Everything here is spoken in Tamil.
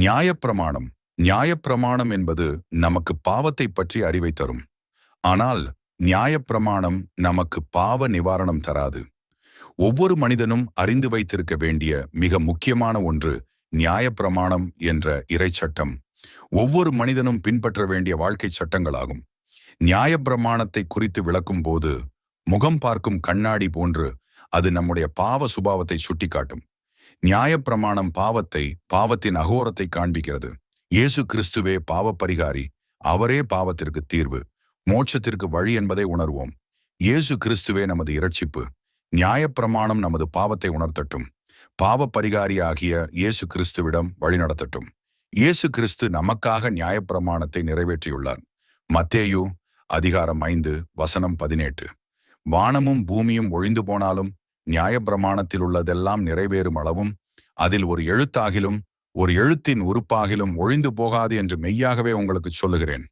நியாயப்பிரமாணம். நியாயப்பிரமாணம் என்பது நமக்கு பாவத்தை பற்றி அறிவை தரும். ஆனால் நியாயப்பிரமாணம் நமக்கு பாவ நிவாரணம் தராது. ஒவ்வொரு மனிதனும் அறிந்து வைத்திருக்க வேண்டிய மிக முக்கியமான ஒன்று நியாயப்பிரமாணம் என்ற இறைச்சட்டம். ஒவ்வொரு மனிதனும் பின்பற்ற வேண்டிய வாழ்க்கை சட்டங்களாகும். நியாயப்பிரமாணத்தை குறித்து விளக்கும் போது முகம் பார்க்கும் கண்ணாடி போன்று அது நம்முடைய பாவ சுபாவத்தை சுட்டிக்காட்டும். நியாயப்பிரமாணம் பாவத்தை பாவத்தின் அகோரத்தை காண்பிக்கிறது. இயேசு கிறிஸ்துவே பாவ பரிகாரி அவரே பாவத்திற்கு தீர்வு. மோட்சத்திற்கு வழி என்பதை உணர்வோம். இயேசு கிறிஸ்துவே நமது இரட்சிப்பு. நியாயப்பிரமாணம் நமது பாவத்தை உணர்த்தட்டும். பாவ பரிகாரியாகிய இயேசு கிறிஸ்துவிடம் வழிநடத்தட்டும் இயேசு கிறிஸ்து நமக்காக நியாயப்பிரமாணத்தை நிறைவேற்றியுள்ளார். மத்தேயு அதிகாரம் ஐந்து வசனம் பதினெட்டு. வானமும் பூமியும் ஒழிந்து போனாலும் நியாயப்பிரமாணத்தில் உள்ளதெல்லாம் நிறைவேறும் அளவும் அதில் ஒரு எழுத்தாகிலும் ஒரு எழுத்தின் உறுப்பாகிலும் ஒழிந்து போகாது என்று மெய்யாகவே உங்களுக்கு சொல்லுகிறேன்.